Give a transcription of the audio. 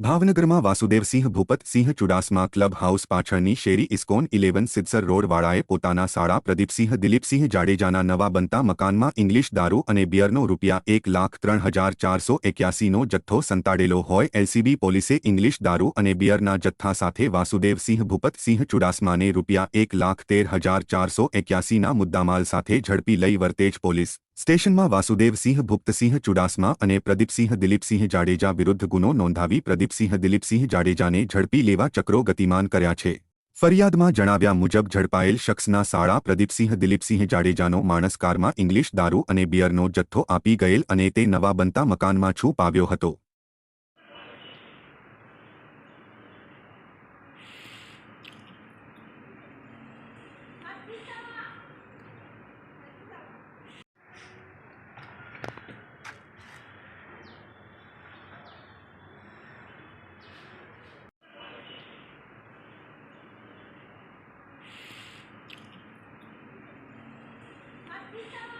ભાવનગરમાં Vasudevsinh Bhupatsinh Chudasama club house પાછળની શેરી ઇસ્કોન ઇલેવન સિદ્સર રોડવાળાએ પોતાના શાળા પ્રદીપસિંહ દિલીપસિંહ જાડેજાના નવા બનતા મકાનમાં ઇંગ્લિશ દારૂ અને બિયરનો રૂપિયા એક લાખ ત્રણ હજાર ચારસો એક્યાસીનો જથ્થો સંતાડેલો હોય. એલસીબી પોલીસે ઇંગ્લિશ દારૂ અને બિયરના જથ્થા સાથે વાસુદેવસિંહ ભૂપતસિંહ ચુડાસમાને રૂપિયા એક લાખ તેર હજાર ચારસો એક્યાસીના મુદ્દામાલ સાથે ઝડપી લઈ વર્તેજ પોલીસ સ્ટેશનમાં વાસુદેવસિંહ ભુપ્તસિંહ ચુડાસમા અને પ્રદીપસિંહ દિલીપસિંહ જાડેજા વિરુદ્ધ ગુનો નોંધાવી પ્રદીપસિંહ દિલીપસિંહ જાડેજાને ઝડપી લેવા ચક્રો ગતિમાન કર્યા છે. ફરિયાદમાં જણાવ્યા મુજબ ઝડપાયેલ શખ્સના સાળા પ્રદીપસિંહ દિલીપસિંહ જાડેજાનો માણસ કારમાં ઇંગ્લિશ દારૂ અને બિયરનો જથ્થો આપી ગયેલ અને તે નવા બનતા મકાનમાં છૂપ આવ્યો હતો. Yeah.